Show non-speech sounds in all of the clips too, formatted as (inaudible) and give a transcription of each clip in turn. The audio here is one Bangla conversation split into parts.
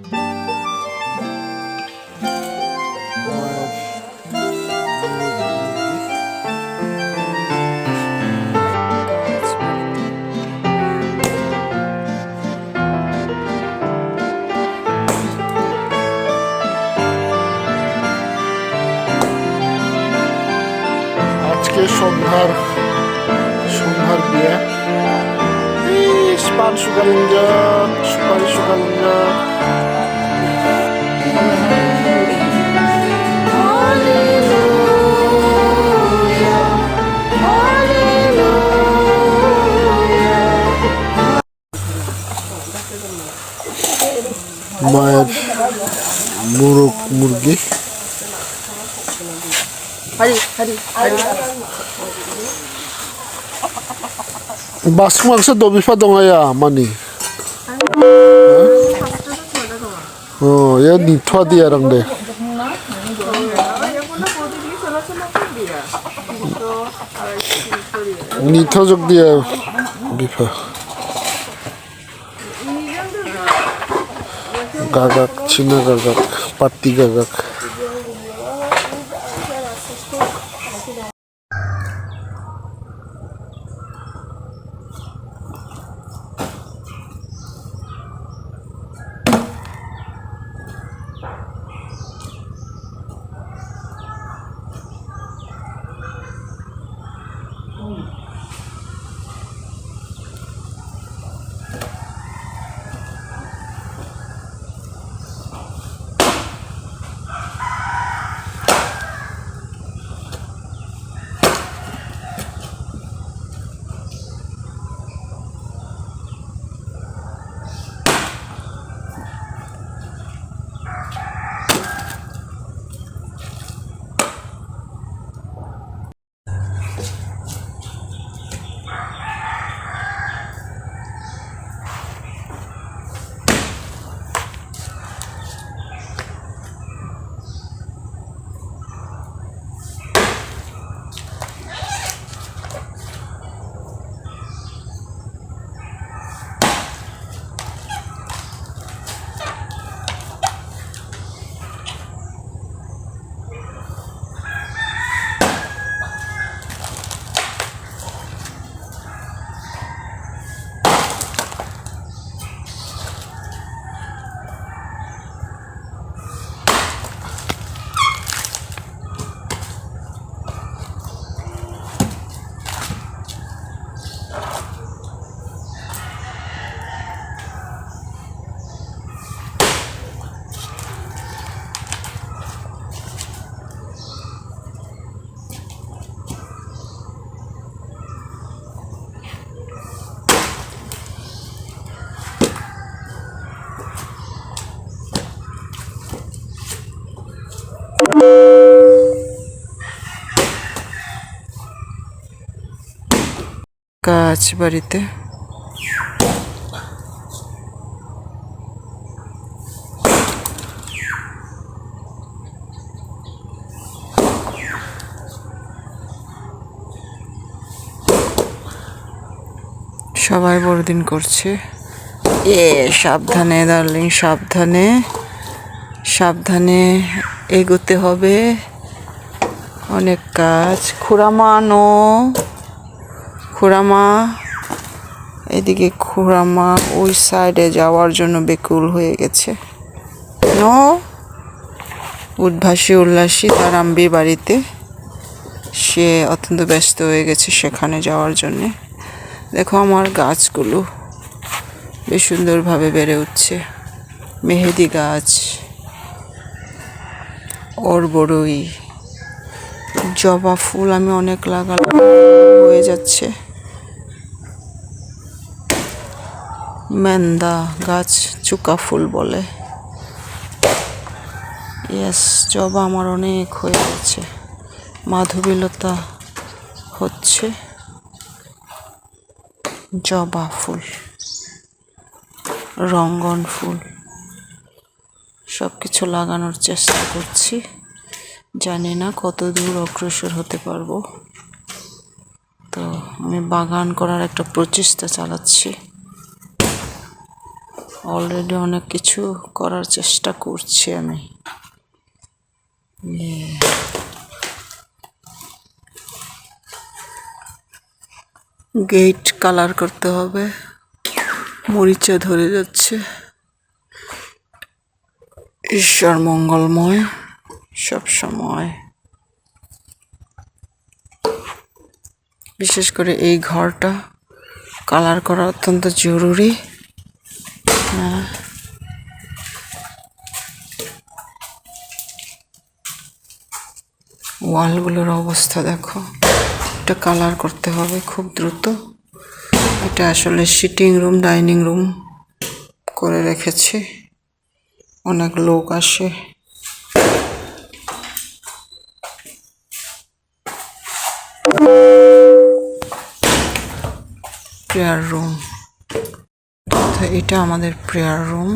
আজকে সন্ধ্যার সন্ধ্যার বিয়ে। ইস, পান সুগালিঙ্গ সুপারি সুগালিঙ্গ মায়ের মোরগ মুরগি। বাস মাংস দবিফা দঙায়া মানে। ও হ্যাঁ, নিথা দিয়ে রং দে। নিথা যোগ দিয়ে বিফা गागक छिना गागक पत्ती गागक। আছে বাড়িতে। সবাই বড়দিন করছে। এ, সাবধানে দার্লিং সাবধানে। সাবধানে এগোতে হবে। অনেক কাজ। খুরামানো খুড়ামা এদিকে খুড়ামা ওই সাইডে যাওয়ার জন্য বেকুল হয়ে গেছে। ন উদ্ভাসী উল্লাসী তার আম্বি বাড়িতে। সে অত্যন্ত ব্যস্ত হয়ে গেছে সেখানে যাওয়ার জন্যে। দেখো আমার গাছগুলো বেশ সুন্দরভাবে বেড়ে উঠছে। মেহেদি গাছ ওর বড়ই জবা ফুল আমি অনেক লাগালাম হয়ে যাচ্ছে। মেন্দা গাছ চুকা ফুল বলে। ইয়েস জবা আমার অনেক হয়ে গেছে। মাধবীলতা হচ্ছে জবা ফুল, রঙ্গন ফুল। সব কিছু লাগানোর চেষ্টা করছি। জানি না কত দূর অগ্রসর হতে পারব। তো আমি বাগান করার একটা প্রচেষ্টা চালাচ্ছি। অলরেডি অনেক কিছু করার চেষ্টা করছি আমি। গেট কালার করতে হবে। মরিচা ধরে যাচ্ছে। ঈশ্বর মঙ্গলময়, সব সময়। বিশেষ করে এই ঘরটা কালার করা অত্যন্ত জরুরি। হ্যাঁ। ওয়ালগুলোর অবস্থা দেখো। এটা কালার করতে হবে খুব দ্রুত। এটা আসলে সিটিং রুম, ডাইনিং রুম করে রেখেছি। অনেক লোক আসে। Prayer room. তো এটা আমাদের প্রেয়ার রুম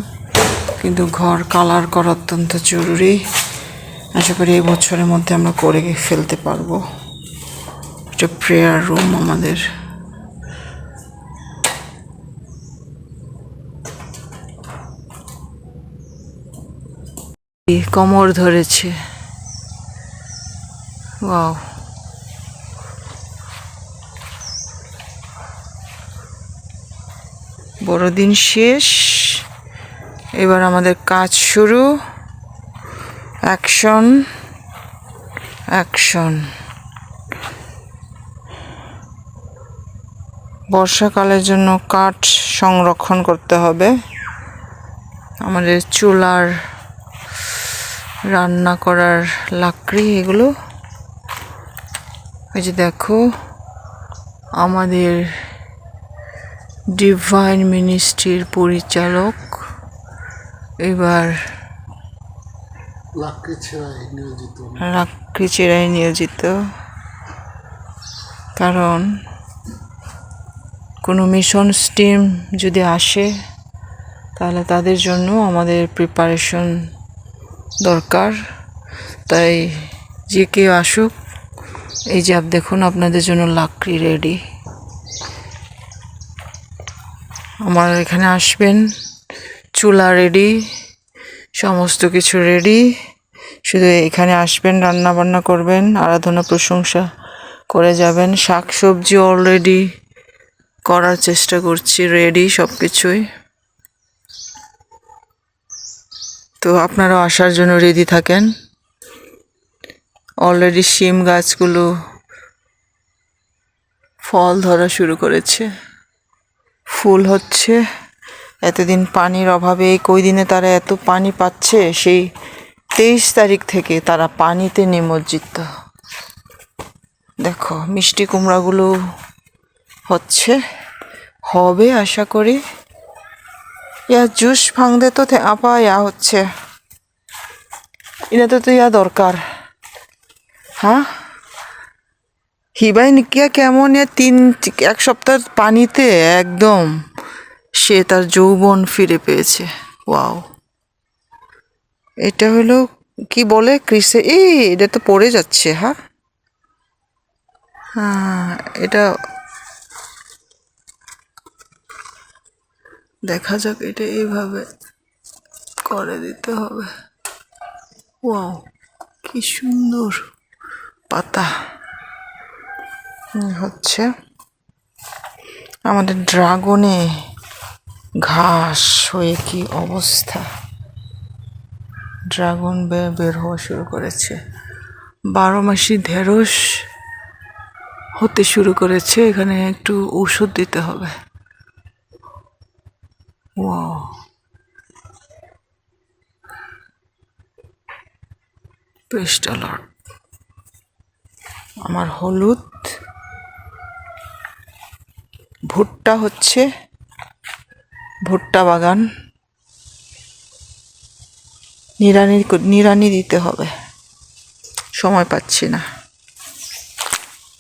কিন্তু ঘর কালার করা অত্যন্ত জরুরি। আশা করি এই বছরের মধ্যে আমরা করে ফেলতে পারব। এটা প্রেয়ার রুম আমাদের। কোমর ধরেছে। ওয়াও বড়দিন শেষ। এবার আমাদের কাজ শুরু। অ্যাকশন। অ্যাকশন। বর্ষাকালের জন্য কাঠ সংরক্ষণ করতে হবে। আমাদের চুলার রান্না করার লাকড়ি, এগুলো। ওই যে দেখো, আমাদের ডিভাইন মিনিস্ট্রির পরিচালক। এবার লাকড়ি চেরাই নিয়োজিত। কারণ কোনো মিশন স্টিম যদি আসে তাহলে তাদের জন্য আমাদের প্রিপারেশন দরকার। তাই যে কেউ আসুক এই যে আপ দেখুন আপনাদের জন্য লাকড়ি রেডি আমার এখানে আসবেন। চুলা রেডি সমস্ত কিছু রেডি শুধু এখানে আসবেন রান্না বান্না করবেন, আরাধনা প্রশংসা করে যাবেন। শাক সবজি অলরেডি করার চেষ্টা করছি রেডি সব কিছুই তো আপনারাও আসার জন্য রেডি থাকেন। অলরেডি শিম গাছগুলো ফল ধরা শুরু করেছে। ফুল হচ্ছে। এতদিন পানির অভাবে কই দিনে তারা এত পানি পাচ্ছে? সেই তেইশ তারিখ থেকে তারা পানিতে নিমজ্জিত। দেখো, মিষ্টি কুমড়াগুলো হচ্ছে। হবে আশা করি। ইয়া জুস ভাঙতে তো আপা, ইয়া হচ্ছে। এটা তো ইয়া দরকার। হ্যাঁ? হিবাই নিকিয়া কেমন তিন, এক সপ্তাহ পানিতে? একদম। সে তার যৌবন ফিরে পেয়েছে। ওয়াও। এটা হলো, কি বলে? ক্রিসে এই, এটা তো পড়ে যাচ্ছে হ্যাঁ হ্যাঁ এটা দেখা যাক, এটা এইভাবে করে দিতে হবে। ওয়াও, কি সুন্দর পাতা। হচ্ছে আমাদের ড্রাগনে ঘাস হয়ে কি অবস্থা? ড্রাগন বের হওয়া শুরু করেছে। বারো মাসি ঢেঁড়স হতে শুরু করেছে, এখানে একটু ওষুধ দিতে হবে। আমার হলুদ ভুট্টা হচ্ছে ভুট্টা বাগান। নিরানি নিরানি দিতে হবে। সময় পাচ্ছি না।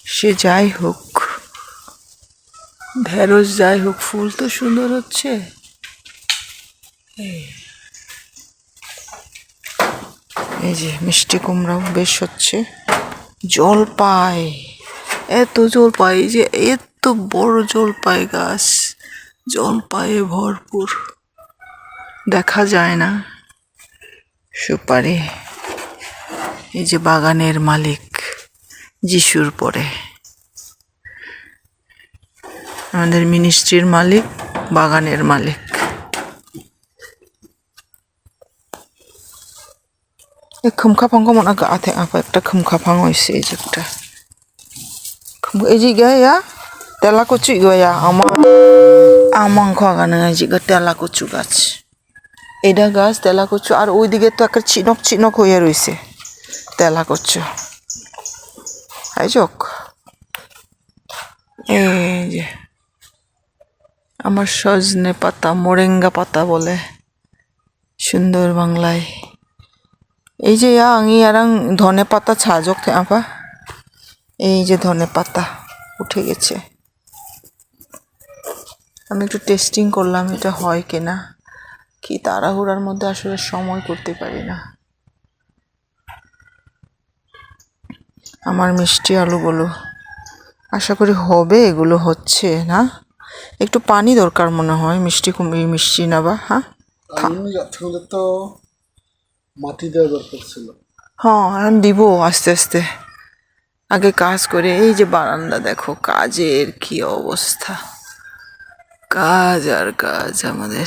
সে যাই হোক, ঢেঁড়স যাই হোক, ফুল তো সুন্দর হচ্ছে। এই। যে মিষ্টি কুমড়াও বেশ হচ্ছে। জল পায়। এত জল পায় যে এত বড় জলপাই গাছ, জলপাইয়ে ভরপুর। দেখা যায় না। সুপারি, এই যে বাগানের মালিক যিশুর পরে। আমাদের মিনিস্ট্রির মালিক, বাগানের মালিক। খুমখাফাং আগা আথে আপা একটা খুমখাফাং হয়েছে এই যে একটা। এই যে ইয়া? তেলা কচু ইয়া, আমার আমং খাগানো যে তেলা কচু গাছ। এটা গাছ তেলা কচু আর ওইদিকে তো একটা চিনক চিনক হয়ে রয়েছে তেলা কচু এই চোখ যে, আমার সজনে পাতা, মোরেঙ্গা পাতা বলে, সুন্দর বাংলায়। এই যে আঙি আরাং ধনে পাতা ছাজক আপা। এই যে ধনে পাতা, উঠে গেছে। আমি একটু টেস্টিং করলাম এটা হয় কিনা। কি তাড়াহুড়ার মধ্যে আসলে সময় করতে পারি না। আমার মিষ্টি আলুগুলো। আশা করি হবে এগুলো হচ্ছে না? একটু পানি দরকার মনে হয় মিষ্টি কুমড়ি মিষ্টি না বা হ্যাঁ? তাহলে তো মাটি দেওয়া দরকার ছিল। হ্যাঁ এখন দিব আস্তে আস্তে। আগে কাজ করে এই যে বারান্দা দেখো কাজের কি অবস্থা। কাজ আর কাজ আমাদের।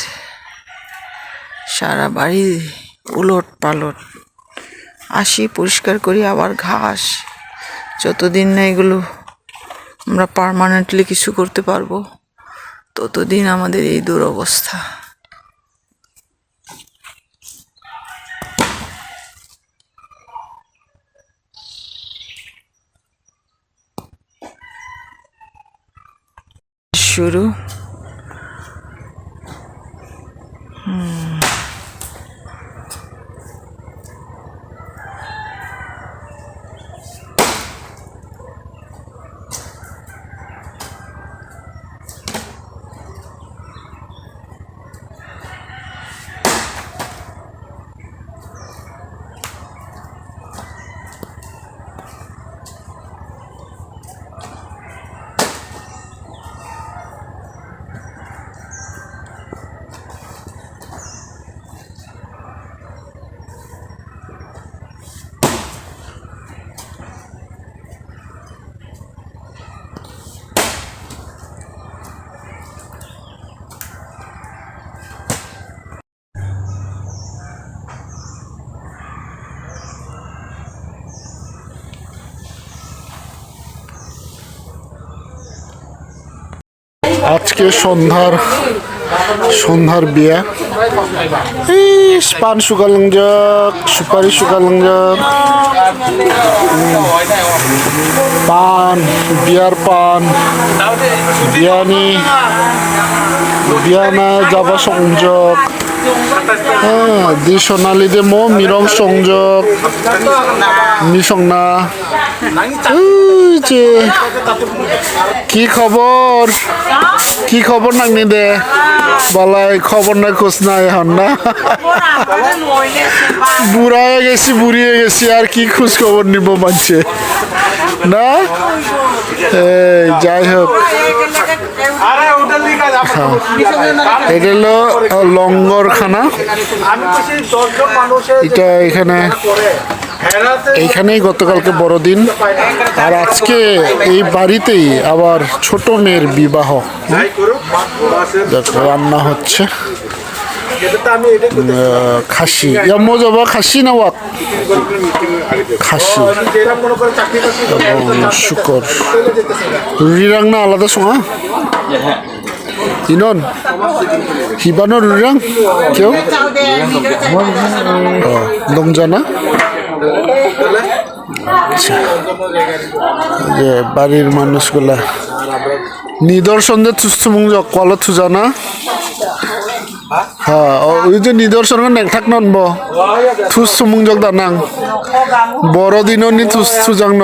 সারা বাড়ি উলট পালট। আসি, পরিষ্কার করি, আবার ঘাস। যতদিন না এগুলো আমরা পার্মানেন্টলি কিছু করতে পারব, ততদিন আমাদের এই দুরবস্থা। শুরু। Hmm. আজকে সন্ধ্যার সন্ধ্যার বিয়া। ইস, পান সুগালংজক সুপারি সুগালংজক পান বিয়ার পান বিয়ানি বিয়ানা যাবা সংযোগ। দি সোনালি দে মো মিরং সংযোগ মিসংনা যে, কি খবর? কি খবর নাংনি দে? বালাই, খবর নাই, খোঁজ নাই হন না? বুড়া হয়ে গেছি, বুড়ি হয়ে গেছি, আর কি খোঁজ খবর নিব মানছে না? যাই হোক। এটা হলো লঙ্গরখানা। দশজন মানুষের এটা এখানে এইখানেই গতকালকে বড়দিন। আর আজকে এই বাড়িতেই আবার ছোট মেয়ের বিবাহ। দেখো রান্না হচ্ছে। খাসি। ইয়া মজাবা খাসি না ওয়াক? খাসি। এবং শুকর। রুরিরাং না আলাদা সমা ইনন হিবানো রুরিরাং কেউ দমজানা আচ্ছা যে বাড়ির মানুষগুলা নিদর্শন যে তুস্তমুং কল থুজানা হ্যাঁ ওই যে নিদর্শন নেংথাক ননব থুস সুমুংজক দানাং বড়দিনও নি থুস থুজাং ন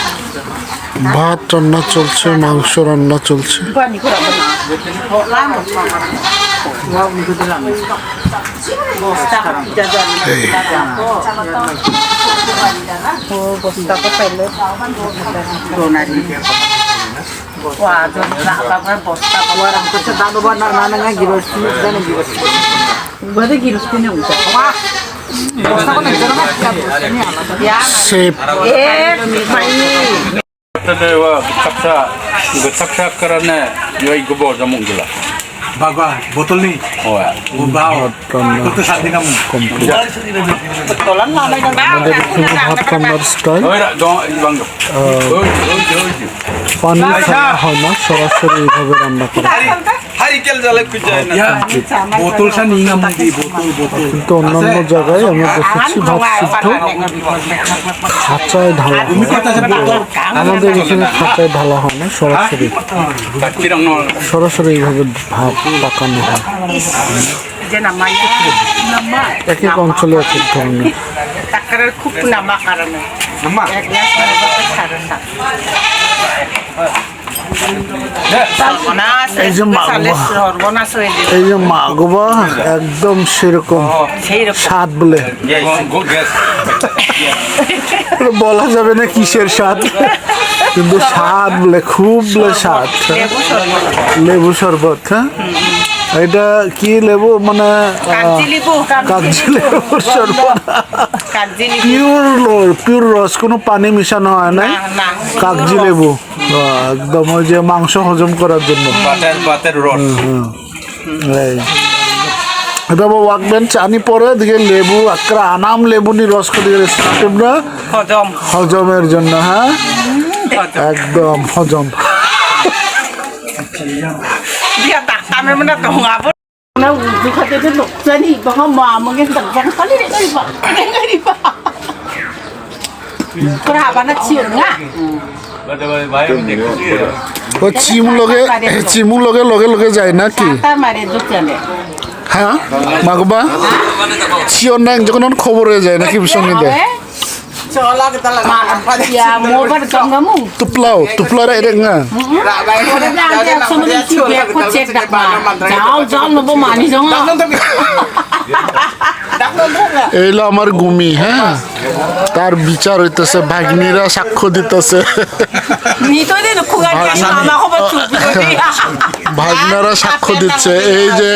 ভাত রান্না চলছে মাংস রান্না চলছে। এই। বাবা বোতল নেই. পানি ফেলা হয় না সরাসরি এইভাবে রান্না করা নিয়ে নাম বোতল বোতল। কিন্তু অন্যান্য জায়গায় আমরা দেখেছি ভাত সিদ্ধ। খাঁচায় ঢালা আমাদের এখানে খাঁচায় ঢালা হয় না সরাসরি। সরাসরি এইভাবে ভাত পাকানো হয়। এক এক অঞ্চলে এক এক ধরনের। খুব নামা কারণে। এক গ্লাস এই যে মা- সালে সর্বনাশ হয়ে যাবে এই যে মা গোবা একদম সেরকম স্বাদ বলে। বলা যাবে না কিসের স্বাদ। কিন্তু স্বাদ বলে খুব বলে স্বাদ। লেবু শরবত হ্যাঁ? এটা কি লেবু? মানে কাগজি লেবু পিওর পিওর রস কোনো পানি মিশানো হয় না। কাগজি লেবু। একদম ওই যে মাংস হজম করার জন্য. এই। চানি পরে দিকে লেবু আকরা আনাম লেবু নি রস করে না? হজমের জন্য হ্যাঁ? একদম হজম। du khách ও চিম লগে চিমু লগে লগে লগে যায় না কি হ্যাঁ মাগবা চিয়ন না যখন খবর হয়ে যায় নাকি সঙ্গে দেয় kamu তুপলাও তুপলার এটা না এইলো আমার গুমি হ্যাঁ তার বিচার হইতেছে ভাগ্নিরা সাক্ষ্য দিতেছে। (laughs) ভাগনারা সাক্ষ্য দিচ্ছে। এই যে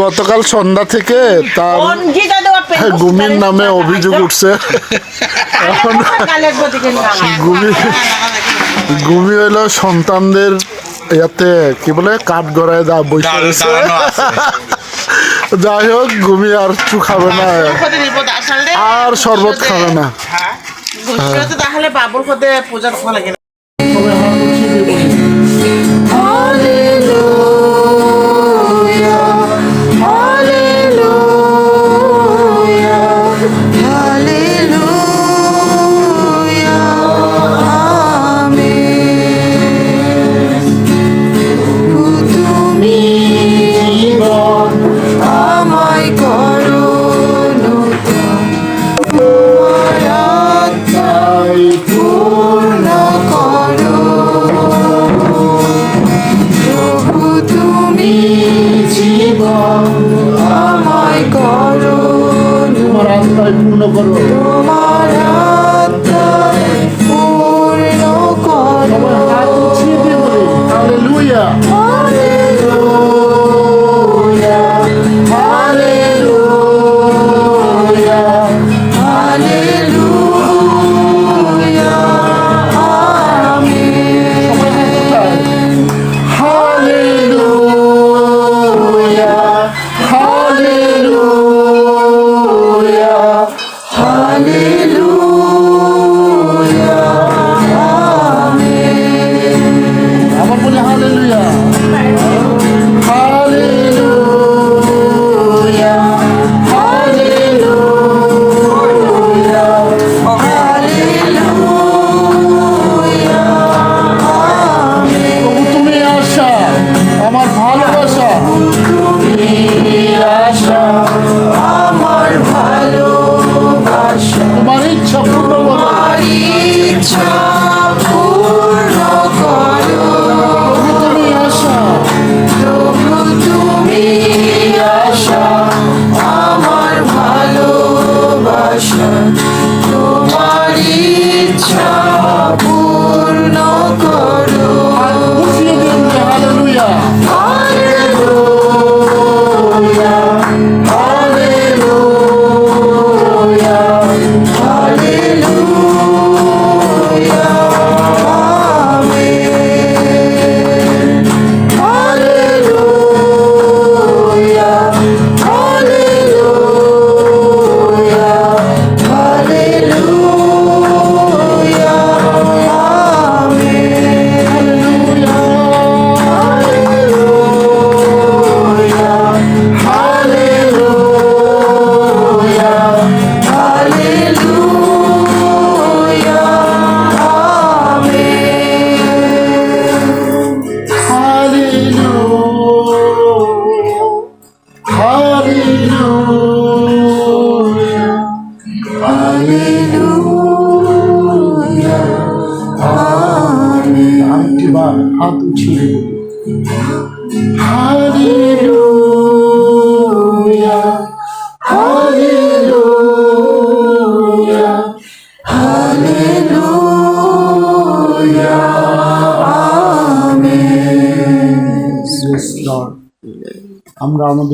গতকাল সন্ধ্যা থেকে তার হ্যাঁ, গুমির নামে অভিযোগ উঠছে। (laughs) গুমি হইল সন্তানদের ইয়াতে কি বলে কাঠ গড়ায় দা বসে রয়েছে। যাই হোক গুমি আর চু খাবে না। আর শরবত খাবে না। তাহলে বাবুর পূজা করা লাগে করো। তোমার আত্মায় পূর্ণ করো তোমার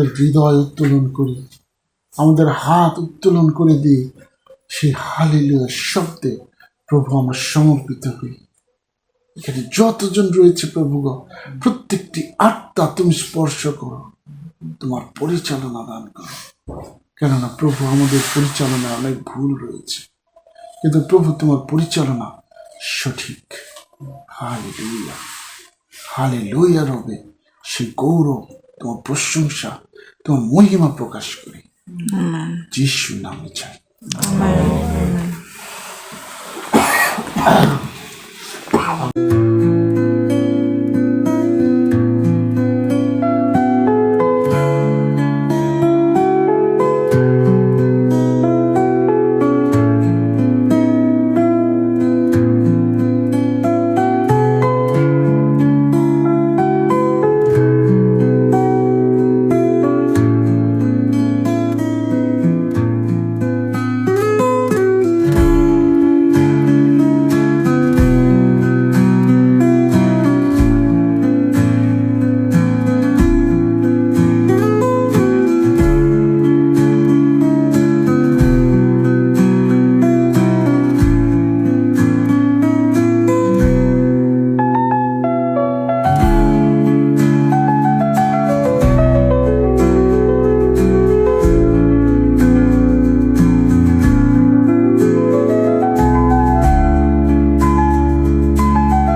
আমাদের হৃদয় উত্তোলন করি আমাদের হাত উত্তোলন করে দিই সেই হালেলুয়া শব্দে প্রভু আমরা সমর্পিত হই। এখানে যতজন রয়েছে প্রভু গো, প্রত্যেকটি আত্মা তুমি স্পর্শ করো তোমার পরিচালনা দান করো। কেননা প্রভু আমাদের পরিচালনায় অনেক ভুল রয়েছে কিন্তু প্রভু তোমার পরিচালনা সঠিক। হালে লইয়া হালে লইয়া রবে সে গৌরব তোমার প্রশংসা তোমার মহিমা প্রকাশ করি। যিশু নামে চাই।